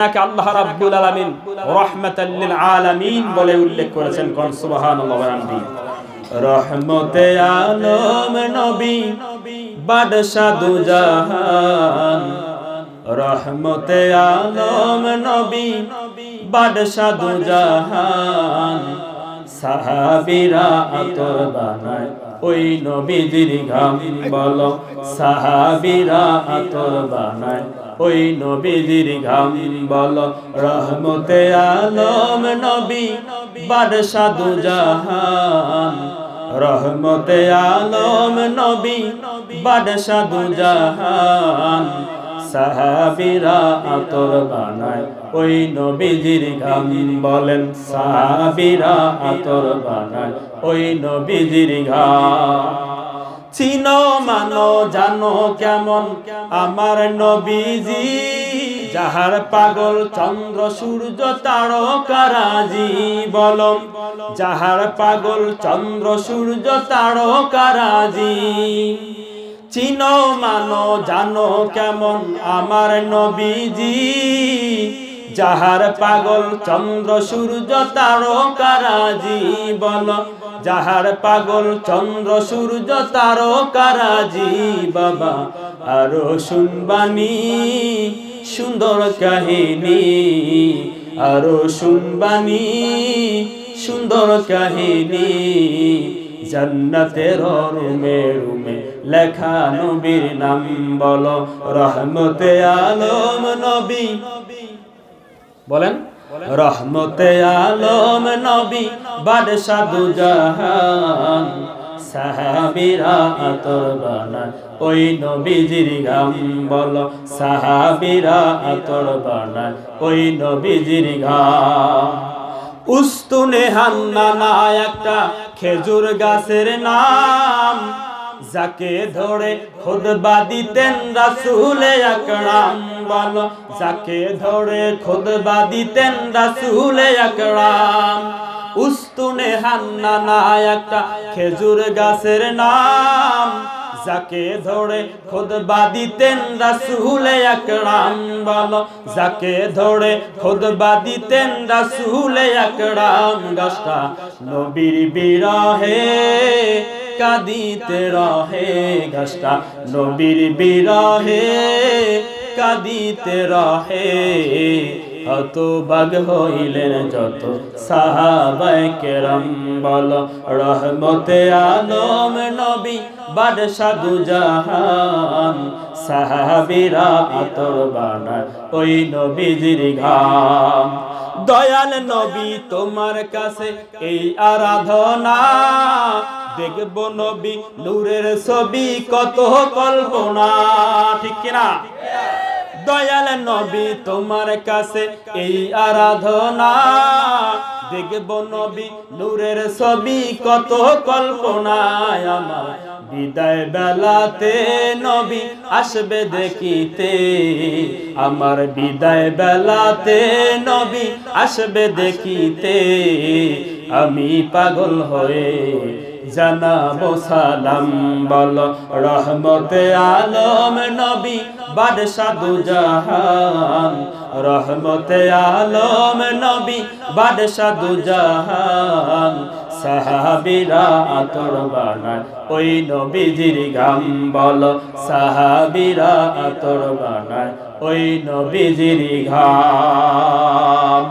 তাকে আল্লাহ রাব্বুল আলামিন রাহমাতাল লিল আলামিন বলে উল্লেখ করেছেন কোন সুবহানাল্লাহ ওয়া রহমতে আলম নবী বাদশাহ দু জাহান রহমতে আলম নবী বাদশাহ দু জাহান সাহাবীরা আতর বানায়। ওই নবীজির ঘাম বলো। সাহাবীরা আতর বানায়। ওই নবীজির ঘাম বলো। রহমতে আলম নবী, বাদশাহ দু জাহান রহমতে আলম নবী, বাদশাহ দু জাহান সাহাবিরা আতর বানায়। ওই নবীজির গাম বলেন, সাহাবিরা আতর বানায়। ওই নবীজির গাম চিনো মানো, জানো কেমন আমার নবীজি। যাহার পাগল চন্দ্র, সূর্য তারকারাজি বল। যাহার পাগল চন্দ্র, সূর্য তারকারাজি চিনো মানো, জানো কেমন আমার নবীজি। যাহার পাগল চন্দ্র, সূর্য তারকারাজি বল যাহার পাগল চন্দ্র, সূর্য তারকারাজি বাবা আরও শুনবানি সুন্দর কাহিনী। আরও শুনবানি সুন্দর কাহিনী। জান্নাতের রুমে রুমে লেখা নবীর নাম বলো, রহমতে আলম নবী। বলেন, রহমতে আলম নবী, বাদশাহ দু জাহান সাহাবিরা আতর বানায়। ওই নবীজির গাম বলো, সাহাবিরা আতর বানায়। ওই নবীজির গাম উস্তুনে হান্নানা একটা খেজুর গাছের নাম। যাকে ধরে খুদবা দিতেন রাসুলে আকরাম বলো। যাকে ধরে খুদবা দিতেন রাসুলে আকরাম। উস্তুনে হান্নানা একটা খেজুর গাছের নাম। যাকে ধরে খুদবা দিতেন রাসুলে আকরাম, বলো, যাকে ধরে খুদবা দিতেন রাসুলে আকরাম, গাছটা নবীর বিরহে কাদিতে রহে, গাছটা নবীর বিরহে কাদিতে রহে। হত বাগ হইলেন যত সাহাবাই কেরম, বল রহমতে আলম নবী, বাদশাহ দু জাহান সাহাবিরা আতর বানায় ওই নবীজির ঘাম। দয়াল নবী তোমার কাছে এই আরাধনা, দেখব নবী নূরের ছবি কত কল্পনা, ঠিক কিনা? দয়াল নবী তোমার কাছে এই আরাধনা। দেখব নবী নূরের ছবি কত কল্পনায় আমার। বিদায় বেলাতে নবী আসবে দেখিতে। আমার বিদায় বেলাতে নবী আসবে দেখিতে। আমি পাগল হয়ে জানাব সালাম, বল। রহমতে আলম নবী, বাদশাহ জাহান রহমতে আলম নবী, বাদশাহ জাহান সাহাবিরা আতর বানায় ওই নবীজির গাম, বল। সাহাবিরা আতর বানায় ওই নবীজির ঘাম।